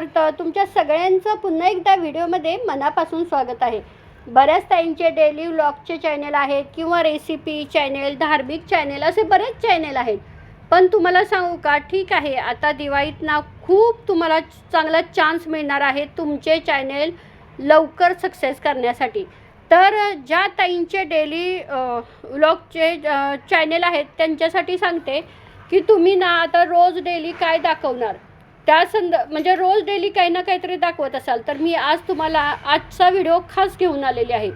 Expert तुमच्या सगळ्यांचं पुन्हा एकदा व्हिडिओमध्ये मनापासून स्वागत आहे. बऱ्याच ताईंचे डेली व्लॉगचे चॅनेल आहेत किंवा रेसिपी चॅनेल धार्मिक चॅनेल असे बरेच चॅनेल आहेत. पण तुम्हाला सांगू का? ठीक आहे आता दिवाळीत ना खूप तुम्हाला चांगला चान्स मिळणार आहे तुमचे चॅनेल लवकर सक्सेस करण्यासाठी. तर ज्या ताईंचे डेली व्लॉगचे चॅनेल आहेत त्यांच्यासाठी सांगते की तुम्ही ना आता रोज डेली काय दाखवणार? त्या संद म्हणजे रोज डेली काही ना काहीतरी दाखवत असाल तर मी आज तुम्हाला आजचा व्हिडिओ खास घेऊन आलेली आहे.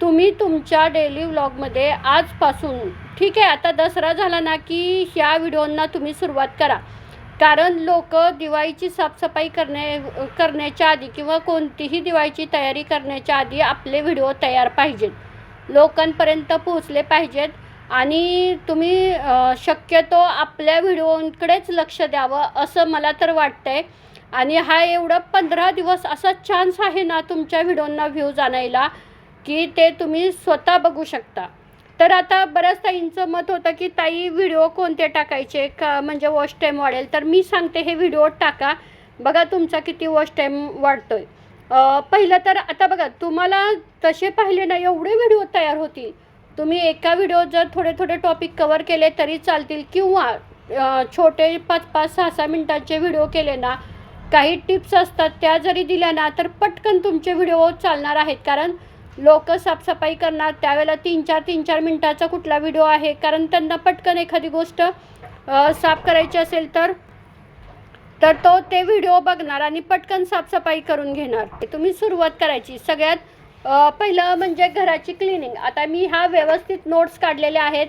तुम्ही तुमच्या डेली व्लॉगमध्ये आजपासून ठीक आहे आता दसरा झाला ना की ह्या व्हिडिओंना तुम्ही सुरुवात करा. कारण लोक दिवाळीची साफसफाई करण्या करण्याच्या आधी किंवा कोणतीही दिवाळीची तयारी करण्याच्या आधी आपले व्हिडिओ तयार पाहिजेत. लोकांपर्यंत पोहोचले पाहिजेत. आणि तुम्ही शक्यतो आपल्या व्हिडिओंकडेच लक्ष द्यावं असं मला तर वाटतंय. आणि हा एवढं पंधरा दिवस असा चान्स आहे ना तुमच्या व्हिडिओंना व्ह्यूज आणायला की ते तुम्ही स्वतः बघू शकता. तर आता बऱ्याच ताईंचं मत होतं की ताई व्हिडिओ कोणते टाकायचे? का म्हणजे वॉच टाईम वाढेल. तर मी सांगते हे व्हिडिओ टाका. बघा तुमचा किती वॉच टाईम वाढतो आहे पहिलं तर आता बघा तुम्हाला तसे पाहिले ना एवढे व्हिडिओ तयार होतील. तुम्ही एका व्हिडिओ जर थोडे थोडे टॉपिक कवर केले तरी चालतील. किंवा छोटे पाच पाच सहा सहा मिनटाचे व्हिडिओ केले ना काही टिप्स असतात त्या जरी दिल्या ना तर पटकन तुमचे व्हिडिओ चालणार आहेत. कारण लोक साफसफाई करणार त्यावेळेला तीन चार तीन चार मिनटाचा कुठला व्हिडिओ आहे कारण त्यांना पटकन एखादी गोष्ट साफ करायची असेल तर तर तो ते व्हिडिओ बघणार आणि पटकन साफसफाई करून घेणार. तुम्ही सुरुवात करायची. सगळ्यात पहिलं म्हणजे घराची क्लिनिंग आता मी ह्या व्यवस्थित नोट्स काढलेले आहेत.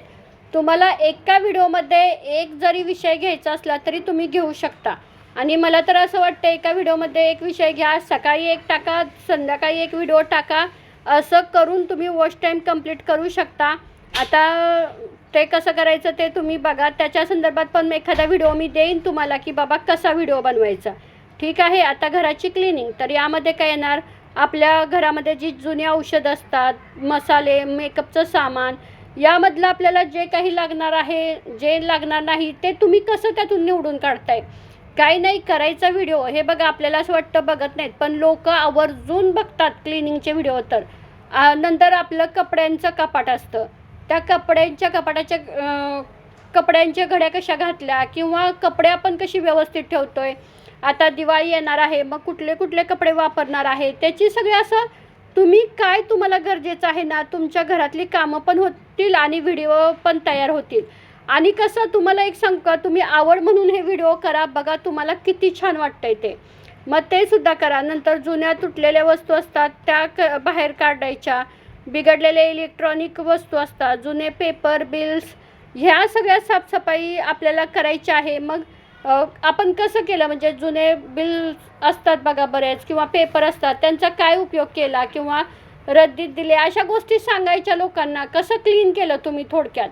तुम्हाला एका व्हिडिओमध्ये एक जरी विषय घ्यायचा असला तरी तुम्ही घेऊ शकता. आणि मला तर असं वाटतं एका व्हिडिओमध्ये एक विषय घ्या सकाळी एक टाका संध्याकाळी एक व्हिडिओ टाका. असं करून तुम्ही वॉच टाईम कंप्लीट करू शकता. आता ते कसं करायचं ते तुम्ही बघा. त्याच्या संदर्भात पण एखादा व्हिडिओ मी देईन तुम्हाला की बाबा कसा व्हिडिओ बनवायचा. ठीक आहे? आता घराची क्लिनिंग तर यामध्ये काय येणार? आपल्या घरामध्ये जी जुनी औषधं असतात मसाले मेकअपचं सामान यामधलं आपल्याला जे काही लागणार आहे जे लागणार नाही ते तुम्ही कसं त्यातून निवडून काढताय? काही नाही करायचा व्हिडिओ हे बघा आपल्याला असं वाटतं बघत नाहीत पण लोक आवर्जून बघतात क्लिनिंगचे व्हिडिओ तर. नंतर आपलं कपड्यांचं कपाट असतं. त्या कपड्यांच्या कपाटाच्या कपड्यांच्या घड्या कशा घातल्या किंवा कपडे आपण कशी व्यवस्थित ठेवतोय? आता दिवाळी येणार आहे मग कुठले कुठले कपडे वापरणार आहे त्याची सगळी असं तुम्ही काय तुम्हाला गरजेचं आहे ना तुमच्या घरातली कामं पण होतील आणि व्हिडिओ पण तयार होतील. आणि कसं तुम्हाला एक सांग का तुम्ही आवड म्हणून हे व्हिडिओ करा बघा तुम्हाला किती छान वाटतंय ते. मग ते सुद्धा करा. नंतर जुन्या तुटलेल्या वस्तू असतात त्या क बाहेर काढायच्या. बिघडलेले इलेक्ट्रॉनिक वस्तू असतात जुने पेपर बिल्स ह्या सगळ्या साफसफाई आपल्याला करायची आहे. मग आपण कसं केलं? म्हणजे जुने बिल असतात बघा बरेच किंवा पेपर असतात त्यांचा काय उपयोग केला किंवा रद्दीत दिले? अशा गोष्टी सांगायच्या लोकांना कसं क्लीन केलं तुम्ही थोडक्यात?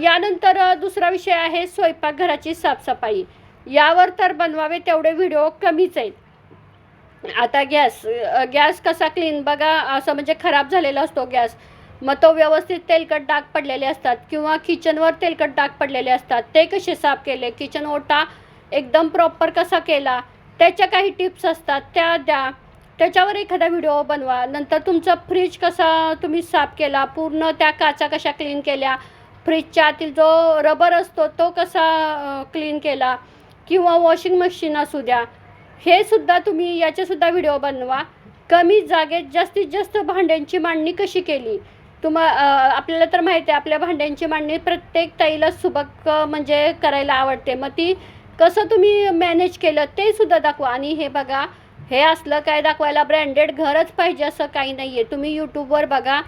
यानंतर दुसरा विषय आहे स्वयंपाकघराची साफसफाई. यावर तर बनवावे तेवढे व्हिडिओ कमीच आहेत. आता गॅस गॅस कसा क्लीन बघा असं म्हणजे खराब झालेला असतो गॅस. मग तो व्यवस्थित तेलकट डाग पडलेले असतात किंवा किचनवर तेलकट डाग पडलेले असतात. ते कसे साफ केले? किचन ओटा एकदम प्रॉपर कसा केला? त्याच्या काही टिप्स असतात. त्या द्या. त्याच्यावर एखादा व्हिडिओ बनवा. नंतर तुमचा फ्रीज कसा तुम्ही साफ केला? पूर्ण त्या काचा कशा क्लीन केल्या? फ्रीजच्या आतील जो रबर असतो तो कसा क्लीन केला? किंवा वॉशिंग मशीन असू द्या. हे सुद्धा तुम्ही याचेसुद्धा व्हिडिओ बनवा. कमी जागेत जास्तीत जास्त भांड्यांची मांडणी कशी केली? तुम्हा आपल्याला तर माहिती आहे आपल्या भांड्यांची मांडणी प्रत्येक ताईला सुबक म्हणजे करायला आवडते. मग ती कसं तुम्ही मॅनेज केलं ते सुद्धा दाखवा. आणि हे बघा हे असलं काय दाखवायला ब्रँडेड घरच पाहिजे असं काही नाही आहे तुम्ही यूट्यूबवर बघा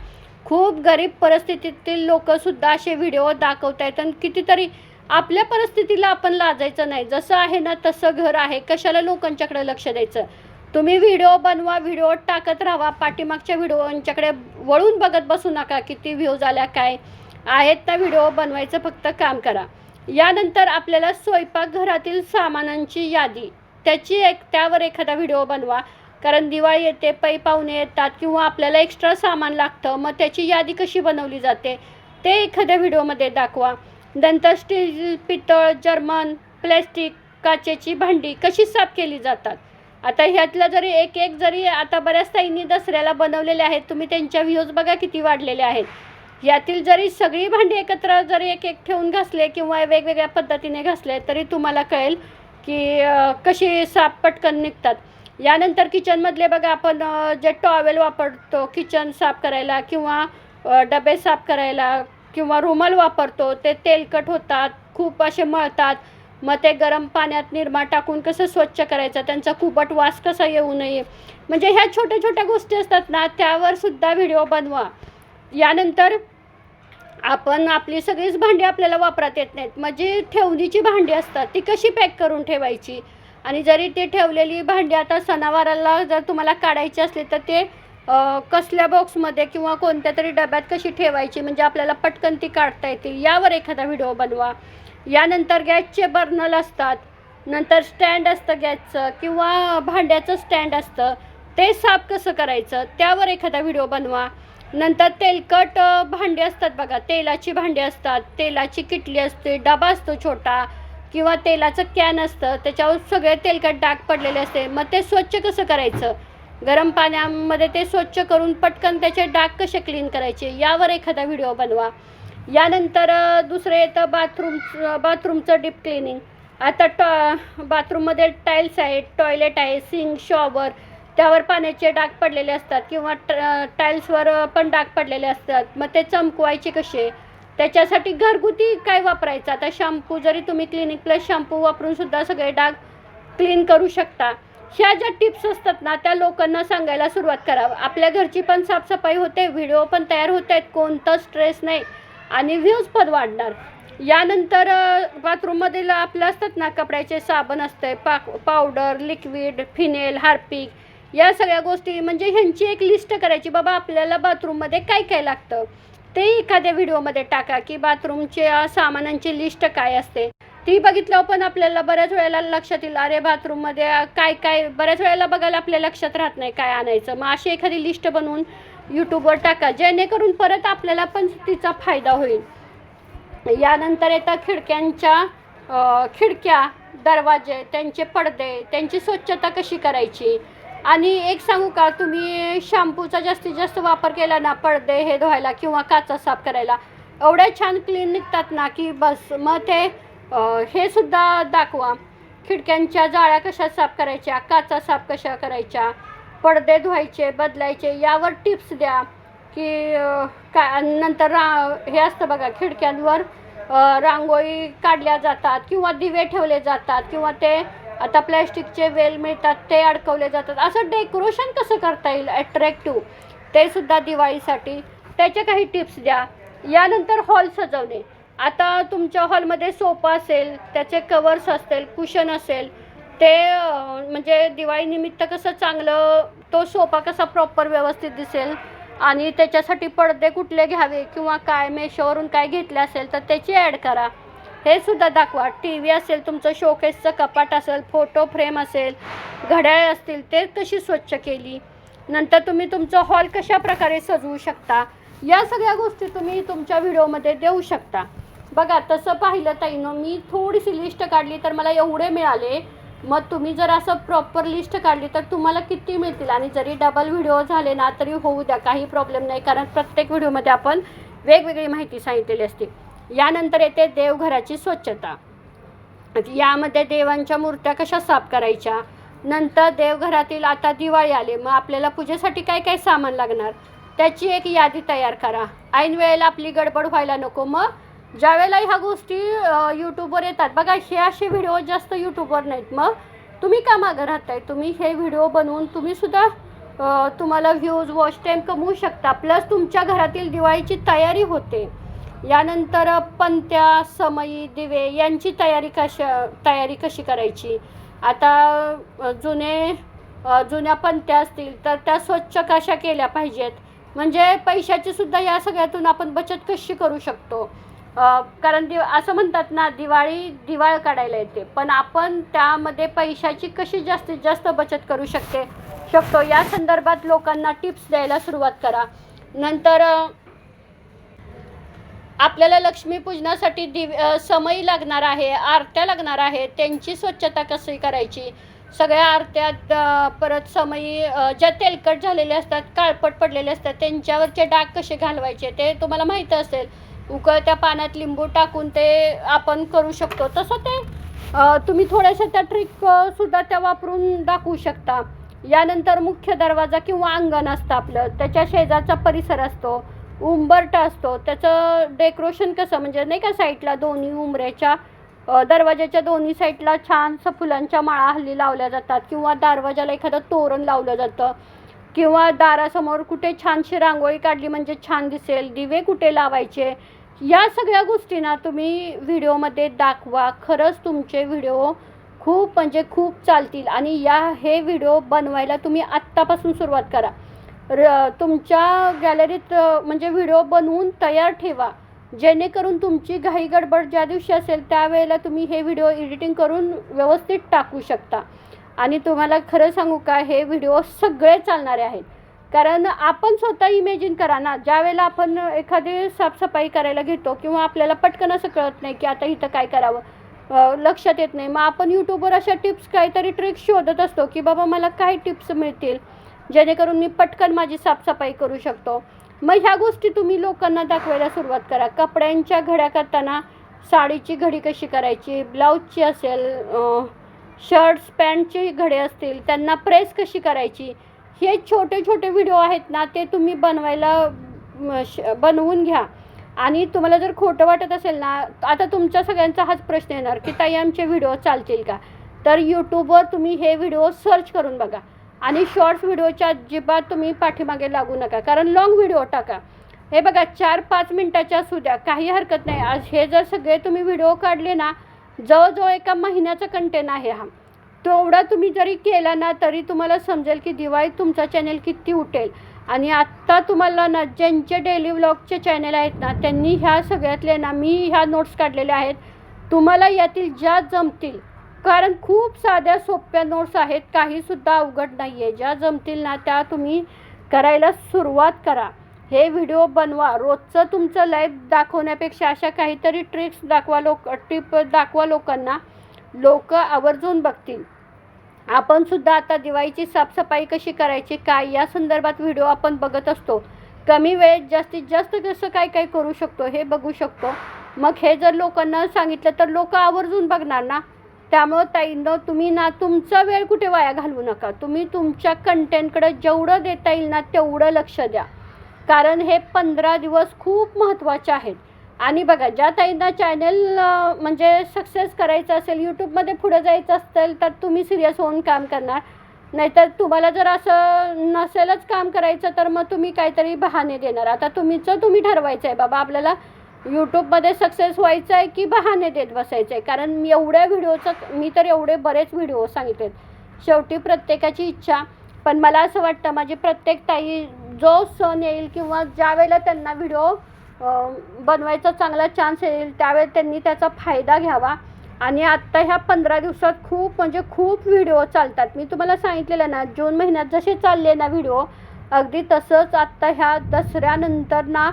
खूप गरीब परिस्थितीतील लोकंसुद्धा असे व्हिडिओ दाखवत आहेत. आणि कितीतरी आपल्या परिस्थितीला आपण लाजायचं नाही. जसं आहे ना तसं घर आहे. कशाला लोकांच्याकडे लक्ष द्यायचं? तुम्ही व्हिडिओ बनवा व्हिडिओ टाकत राहा. पाठीमागच्या व्हिडिओंच्याकडे वळून बघत बसू नका किती व्ह्यूज आल्या काय आहेत त्या व्हिडिओ बनवायचं फक्त काम करा. यानंतर आपल्याला स्वयंपाकघरातील सामानांची यादी त्याची एक त्यावर एखादा व्हिडिओ बनवा. कारण दिवाळी येते पै पाहुणे येतात किंवा आपल्याला एक्स्ट्रा सामान लागतं मग त्याची यादी कशी बनवली जाते ते एखाद्या व्हिडिओमध्ये दाखवा. नंतर स्टील पितळ जर्मन प्लॅस्टिक काचेची भांडी कशी साफ केली जातात आता ह्यातलं जरी एक एक जरी आता बऱ्याच ताईंनी दसऱ्याला बनवलेले आहेत तुम्ही त्यांच्या व्ह्यूज बघा किती वाढलेले आहेत. यातील जरी सगळी भांडी एकत्र जरी एक एक ठेवून घासले किंवा वेगवेगळ्या पद्धतीने घासले तरी तुम्हाला कळेल की कशी साफ पटकन निघतात. यानंतर किचनमधले बघा आपण जे टॉवेल वापरतो किचन साफ करायला किंवा डबे साफ करायला किंवा रुमाल वापरतो ते तेलकट होतात खूप असे मळतात. मग ते गरम पाण्यात निरमा टाकून कसं स्वच्छ करायचं? त्यांचा कुबट वास कसा येऊ नये? म्हणजे ह्या छोट्या छोट्या गोष्टी असतात ना त्यावर सुद्धा व्हिडिओ बनवा. यानंतर आपण आपली सगळीच भांडी आपल्याला वापरात येत नाहीत. म्हणजे ठेवणीची भांडी असतात ती कशी पॅक करून ठेवायची? आणि जरी ते ठेवलेली भांडी आता सणावाराला जर तुम्हाला काढायची असली तर ते कसल्या बॉक्समध्ये किंवा कोणत्या तरी डब्यात कशी ठेवायची? म्हणजे आपल्याला पटकन ती काढता येतील. यावर एखादा व्हिडिओ बनवा. यानंतर गॅसचे बर्नल असतात नंतर स्टँड असतं गॅसचं किंवा भांड्याचं स्टँड असतं ते साफ कसं करायचं त्यावर एखादा व्हिडिओ बनवा. नंतर तेलकट भांडे भांडी असतात बघा तेलाची भांडी असतात तेलाची किटली असते डबा असतो छोटा किंवा तेलाचं कॅन असतं त्याच्यावर सगळे तेलकट डाग पडलेले असते मग ते स्वच्छ कसं करायचं? गरम पाण्यामध्ये ते स्वच्छ करून पटकन त्याचे डाग कसे क्लीन करायचे यावर एखादा व्हिडिओ बनवा. यानंतर दुसरं येतं बाथरूम बाथरूमचं डीप क्लिनिंग. आता टॉ बाथरूममध्ये टाईल्स आहेत टॉयलेट आहे सिंक शॉवर त्यावर पाण्याचे डाग पडलेले असतात किंवा ट टाईल्सवर पण डाग पडलेले असतात. मग ते चमकवायचे कसे? त्याच्यासाठी घरगुती काय वापरायचं? आता शॅम्पू जरी तुम्ही क्लिनिक प्लस शॅम्पू वापरूनसुद्धा सगळे डाग क्लीन करू शकता. ह्या ज्या टिप्स असतात ना त्या लोकांना सांगायला सुरुवात करावं आपल्या घरची पण साफसफाई होते व्हिडिओ पण तयार होत आहेत कोणता स्ट्रेस नाही. आणि व्ह्यूज पण वाढणार. यानंतर बाथरूममधील आपलं असतात ना कपड्याचे साबण असते पाक पावडर लिक्विड फिनेल हार्पिक या सगळ्या गोष्टी म्हणजे ह्यांची एक लिस्ट करायची बाबा आपल्याला बाथरूममध्ये काय काय लागतं? ते एखाद्या व्हिडिओमध्ये टाका की बाथरूमच्या सामानांची लिस्ट काय असते? ती बघितल्यावर पण आपल्याला बऱ्याच वेळेला लक्षात येईल अरे बाथरूममध्ये काय काय बऱ्याच वेळेला बघायला आपल्या लक्षात राहत नाही काय आणायचं. मग अशी एखादी लिस्ट बनवून यूट्यूबवर टाका. जेणेकरून परत आपल्याला पण तिचा फायदा होईल. यानंतर येतात खिडक्यांच्या खिडक्या दरवाजे त्यांचे पडदे त्यांची स्वच्छता कशी करायची? आणि एक सांगू का तुम्ही शॅम्पूचा जास्तीत जास्त वापर केला ना पडदे हे धुवायला किंवा काचा साफ करायला एवढ्या छान क्लीन निघतात ना की बस मग ते हे सुद्धा दाखवा. खिडक्यांच्या जाळ्या कशा साफ करायच्या काचा साफ कशा करायच्या पडदे धुवायचे बदलायचे यावर टिप्स द्या की का नंतर रा हे असतं बघा खिडक्यांवर रांगोळी काढल्या जातात किंवा दिवे ठेवले जातात किंवा ते आता प्लॅस्टिकचे वेल मिळतात ते अडकवले जातात. असं डेकोरेशन कसं करता येईल? अट्रॅक्टिव्ह ते सुद्धा दिवाळीसाठी. त्याच्या काही टिप्स द्या. यानंतर हॉल सजवणे. आता तुमच्या हॉलमध्ये सोफा असेल त्याचे कवर्स असतील कुशन असेल ते म्हणजे दिवाळीनिमित्त कसं चांगलं तो सोफा कसा प्रॉपर व्यवस्थित दिसेल आणि त्याच्यासाठी पडदे कुठले घ्यावे किंवा काय मेशोवरून काय घेतले असेल तर त्याची ॲड करा. हे सुद्धा दाखवा. टी व्ही असेल तुमचं शोकेसचं कपाट असेल फोटो फ्रेम असेल घड्याळ असतील ते कशी स्वच्छ केली. नंतर तुम्ही तुमचं हॉल कशा प्रकारे सजवू शकता या सगळ्या गोष्टी तुम्ही तुमच्या व्हिडिओमध्ये देऊ शकता. बघा तसं पाहिलं ताईनं मी थोडीशी लिस्ट काढली तर मला एवढे मिळाले. मग तुम्ही जर असं प्रॉपर लिस्ट काढली तर तुम्हाला किती मिळतील? आणि जरी डबल व्हिडिओ झाले ना तरी होऊ द्या काही प्रॉब्लेम नाही. कारण प्रत्येक व्हिडिओमध्ये आपण वेगवेगळी माहिती सांगितलेली असते. यानंतर येते देवघराची स्वच्छता. यामध्ये देवांच्या मूर्त्या कशा साफ करायच्या? नंतर देवघरातील आता दिवाळी आले मग आपल्याला पूजेसाठी काय काय सामान लागणार? त्याची एक यादी तयार करा. ऐन वेळेला आपली गडबड व्हायला नको मग ज्यावेळेला ह्या गोष्टी यूट्यूबवर येतात बघा हे असे व्हिडिओ जास्त यूट्यूबवर नाहीत. मग तुम्ही का मागं राहताय? तुम्ही हे व्हिडिओ बनवून तुम्हीसुद्धा तुम्हाला व्ह्यूज वॉच टाईम कमवू शकता. प्लस तुमच्या घरातील दिवाळीची तयारी होते. यानंतर पंत्या समई दिवे यांची तयारी कशा तयारी कशी करायची? आता जुने जुन्या पंत्या असतील तर त्या स्वच्छ कशा केल्या पाहिजेत? म्हणजे पैशाची सुद्धा या सगळ्यातून आपण बचत कशी करू शकतो? कारण दिव असं म्हणतात ना दिवाळी दिवाळ काढायला येते. पण आपण त्यामध्ये पैशाची कशी जास्तीत जास्त बचत करू शकते शकतो? या संदर्भात लोकांना टिप्स द्यायला सुरुवात करा. नंतर आपल्याला लक्ष्मीपूजनासाठी दिव समय लागणार आहे आरत्या लागणार आहे. त्यांची स्वच्छता कशी करायची? सगळ्या आरत्यात परत समयी ज्या तेलकट झालेले असतात काळपट पडलेले असतात त्यांच्यावरचे डाग कसे घालवायचे? ते तुम्हाला माहीत असेल. उकळत्या पाण्यात लिंबू टाकून ते आपण करू शकतो. तसं ते तुम्ही थोड्याशा त्या ट्रिक सुद्धा त्या वापरून दाखवू शकता. यानंतर मुख्य दरवाजा किंवा अंगण असतं आपलं. त्याच्या शेजारचा परिसर असतो. उंबरटा असतो. त्याचं डेकोरेशन कसं म्हणजे नाही का साईडला दोन्ही उंबऱ्याच्या दरवाजाच्या दोन्ही साईडला छानसं फुलांच्या माळा हल्ली लावल्या जातात किंवा दरवाजाला एखादं तोरण लावलं जातं किंवा दारासमोर कुठे छानशी रांगोळी काढली म्हणजे छान दिसेल. दिवे कुठे लावायचे? या सगळ्या गोष्टींना तुम्ही व्हिडिओमध्ये दाखवा. खरंच तुमचे व्हिडिओ खूप म्हणजे खूप चालतील आणि या हे व्हिडिओ बनवायला तुम्ही आत्तापासून सुरुवात करा. र तुमच्या गॅलरीत म्हणजे व्हिडिओ बनवून तयार ठेवा. जेणेकरून तुमची घाई गडबड ज्या दिवशी असेल त्यावेळेला तुम्ही हे व्हिडिओ एडिटिंग करून व्यवस्थित टाकू शकता. आणि तुम्हाला खरं सांगू का हे व्हिडिओ सगळे चालणारे आहेत. कारण आपण स्वतः इमेजिन करा ना ज्यावेळेला आपण एखादी साफसफाई करायला घेतो किंवा आपल्याला पटकन असं कळत नाही की आता इथं काय करावं लक्षात येत नाही मग आपण यूट्यूबवर अशा टिप्स काहीतरी ट्रिक्स शोधत असतो की बाबा मला काय टिप्स मिळतील जेणेकरून मी पटकन माझी साफसफाई करू शकतो. मग ह्या गोष्टी तुम्ही लोकांना दाखवायला सुरुवात करा. कपड्यांच्या घड्या करताना साडीची घडी कशी करायची ब्लाऊजची असेल शर्ट्स पॅन्टचे घडे असतील त्यांना प्रेस कशी करायची हे छोटे छोटे व्हिडिओ आहेत ना ते तुम्ही बनवायला श- बनवून घ्या. आणि तुम्हाला जर खोटं वाटत असेल ना आता तुमच्या सगळ्यांचा हाच प्रश्न येणार की ताई आमचे व्हिडिओ चालतील का? तर यूट्यूबवर तुम्ही हे व्हिडिओ सर्च करून बघा. आणि शॉर्ट्स व्हिडिओच्या अजिबात तुम्ही पाठीमागे लागू नका कारण लॉंग व्हिडिओ टाका. हे बघा चार पाच मिनटाच्या असू द्या काही हरकत नाही. आज हे जर सगळे तुम्ही व्हिडिओ काढले ना जवळजवळ एका महिन्याचा कंटेंट आहे हा. तेवढा तुम्ही जरी केला ना तरी तुम्हाला समजेल की दिवाळीत तुमचा चॅनेल किती उठेल. आणि आत्ता तुम्हाला ना ज्यांचे डेली व्लॉगचे चॅनल आहेत ना त्यांनी ह्या सगळ्यातले ना मी ह्या नोट्स काढलेल्या आहेत. तुम्हाला यातील ज्या जमतील कारण खूप साध्या सोप्या नोट्स आहेत काहीसुद्धा अवघड नाही आहे ज्या जमतील ना त्या तुम्ही करायला सुरुवात करा. हे व्हिडिओ बनवा. रोजचं तुमचं लाईफ दाखवण्यापेक्षा अशा काहीतरी ट्रिक्स दाखवा लोक टिप दाखवा लोकांना. लोक आवर्जून बघतील. आपण सुद्धा आता दिवाळीची साफसफाई कशी करायची काय या संदर्भात व्हिडिओ आपण बघत असतो. कमी वेळेत जास्तीत जास्त कसं काय काय करू शकतो हे बघू शकतो. मग हे जर लोकांना सांगितलं तर लोक आवर्जून बघणार ना? त्यामुळं ताईंनो तुम्ही ना तुमचा वेळ कुठे वाया घालवू नका. तुम्ही तुमच्या कंटेंटकडे जेवढं देता येईल ना तेवढं लक्ष द्या. कारण हे पंधरा दिवस खूप महत्त्वाचे आहेत. आणि बघा ज्या ताईंना चॅनल म्हणजे सक्सेस करायचं असेल यूट्यूबमध्ये पुढे जायचं असेल तर तुम्ही सिरियस होऊन काम करणार. नाहीतर तुम्हाला जर असं नसेलच काम करायचं तर मग तुम्ही काहीतरी बहाणे देणार. आता तुम्हीचं तुम्ही ठरवायचं आहे बाबा आपल्याला यूट्यूबमध्ये सक्सेस व्हायचं आहे की बहाणे देत बसायचं आहे कारण मी एवढ्या व्हिडिओचं मी तर एवढे बरेच व्हिडिओ सांगितलेत. शेवटी प्रत्येकाची इच्छा. पण मला असं वाटतं माझी प्रत्येक ताई जो सण येईल किंवा ज्या वेळेला त्यांना व्हिडिओ बनवायचा चांगला चान्स येईल त्यावेळेस त्यांनी त्याचा फायदा घ्यावा. आणि आत्ता ह्या पंधरा दिवसात खूप म्हणजे खूप व्हिडिओ चालतात. मी तुम्हाला सांगितलेलं ना जून महिन्यात जसे चालले ना व्हिडिओ अगदी तसंच आत्ता ह्या दसऱ्यानंतर ना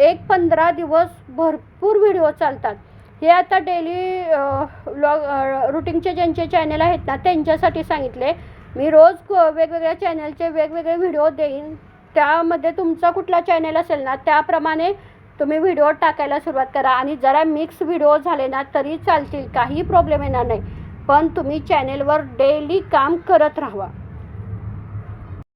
एक पंधरा दिवस भरपूर व्हिडिओ चालतात. हे आता डेली लॉग रुटीनचे ज्यांचे चॅनल आहेत ना त्यांच्यासाठी सांगितले. मी रोज वेगवेगळ्या चॅनलचे वेगवेगळे व्हिडिओ देईन. त्यामध्ये तुमचा कुठला चॅनल असेल ना त्याप्रमाणे तुम्ही व्हिडिओ टाकायला सुरुवात करा आणि जरा मिक्स व्हिडिओ झाले ना तरी चालतील काही प्रॉब्लेम येणार नाही. पण तुम्ही चॅनेलवर डेली काम करत राहावा.